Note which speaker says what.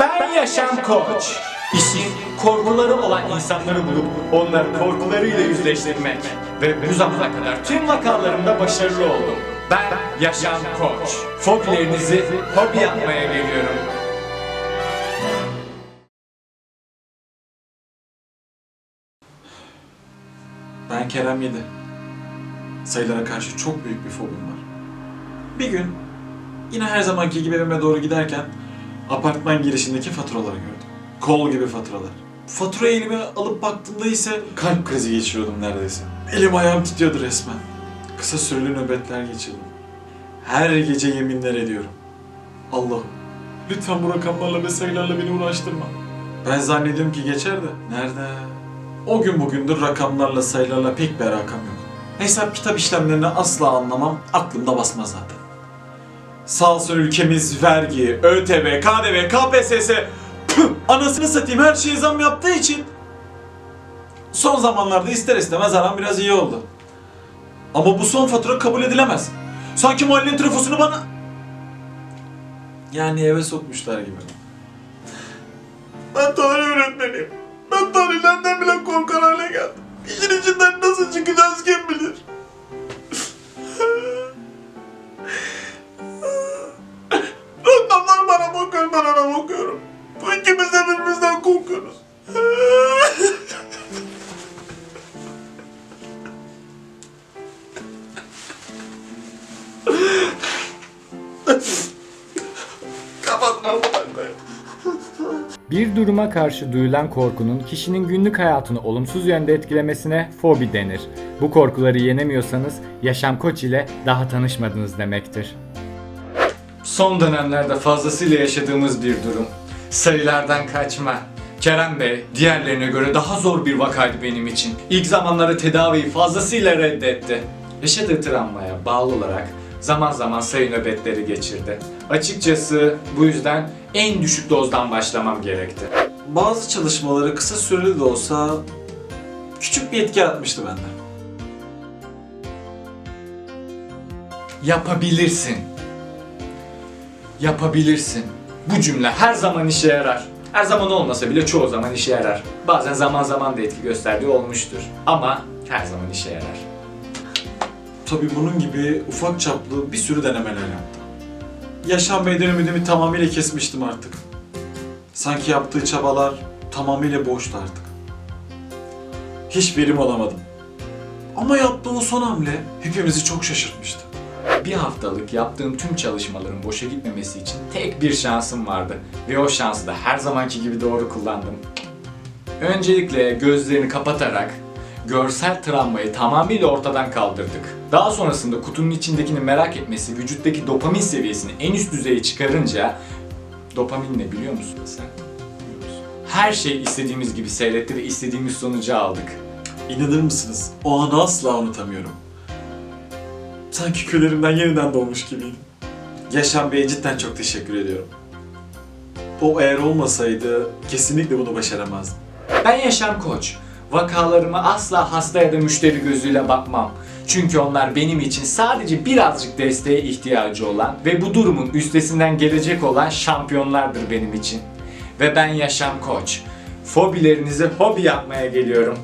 Speaker 1: Ben Yaşam Koç. İşin korkuları olan insanları bulup onları korkularıyla yüzleştirmek. Ve bu zamana kadar tüm vakalarımda başarılı oldum. Ben Yaşam Koç. Fobilerinizi hobi yapmaya geliyorum.
Speaker 2: Ben Kerem Yedi. Sayılara karşı çok büyük bir fobim var. Bir gün yine her zamanki gibi evime doğru giderken apartman girişindeki faturaları gördüm. Kol gibi faturalar. Faturayı elime alıp baktığımda ise kalp krizi geçiriyordum neredeyse. Elim ayağım titriyordu resmen. Kısa süreli nöbetler geçirdim. Her gece yeminler ediyorum. Allah'ım lütfen bu rakamlarla sayılarla beni uğraştırma. Ben zannediyorum ki geçer de nerede? O gün bugündür rakamlarla sayılarla pek bir alakam yok. Hesap kitap işlemlerini asla anlamam, aklımda basmaz zaten. Sağ ülkemiz vergi, ÖTV, KDV, KPSS, püh, anasını satayım her şeye zam yaptığı için son zamanlarda ister istemez aram biraz iyi oldu. Ama bu son fatura kabul edilemez. Sanki mahallenin trafosunu bana... Yani eve sokmuşlar gibi. Ben tarih öğretmeniyim. Ben tarihlerden bile korkar hale geldim. Kapatma bu koyayım.
Speaker 3: Bir duruma karşı duyulan korkunun kişinin günlük hayatını olumsuz yönde etkilemesine fobi denir. Bu korkuları yenemiyorsanız yaşam koç ile daha tanışmadınız demektir.
Speaker 1: Son dönemlerde fazlasıyla yaşadığımız bir durum. Sayılardan kaçma. Kerem Bey diğerlerine göre daha zor bir vakaydı benim için. İlk zamanları tedaviyi fazlasıyla reddetti. Yaşadığı travmaya bağlı olarak zaman zaman sayı nöbetleri geçirdi. Açıkçası bu yüzden en düşük dozdan başlamam gerekti.
Speaker 2: Bazı çalışmaları kısa süreli de olsa küçük bir etki yaratmıştı bende.
Speaker 1: Yapabilirsin. Yapabilirsin. Bu cümle her zaman işe yarar. Her zaman olmasa bile çoğu zaman işe yarar. Bazen zaman zaman da etki gösterdiği olmuştur. Ama her zaman işe yarar.
Speaker 2: Tabii bunun gibi ufak çaplı bir sürü denemeler yaptım. Yaşam Bey'den ümidimi tamamıyla kesmiştim artık. Sanki yaptığı çabalar tamamıyla boştu artık. Hiç verim alamadım. Ama yaptığı o son hamle hepimizi çok şaşırtmıştı.
Speaker 1: Bir haftalık yaptığım tüm çalışmaların boşa gitmemesi için tek bir şansım vardı. Ve o şansı da her zamanki gibi doğru kullandım. Öncelikle gözlerini kapatarak görsel travmayı tamamıyla ortadan kaldırdık. Daha sonrasında kutunun içindekini merak etmesi vücuttaki dopamin seviyesini en üst düzeye çıkarınca dopamin ne biliyor musun sen? Her şey istediğimiz gibi seyretti ve istediğimiz sonucu aldık.
Speaker 2: İnanır mısınız? O anı asla unutamıyorum. Sanki küllerimden yeniden doğmuş gibiydim. Yaşam Bey'e cidden çok teşekkür ediyorum. O eğer olmasaydı kesinlikle bunu başaramazdım.
Speaker 1: Ben yaşam koç. Vakalarıma asla hasta ya da müşteri gözüyle bakmam. Çünkü onlar benim için sadece birazcık desteğe ihtiyacı olan ve bu durumun üstesinden gelecek olan şampiyonlardır benim için. Ve ben yaşam koç. Fobilerinizi hobi yapmaya geliyorum.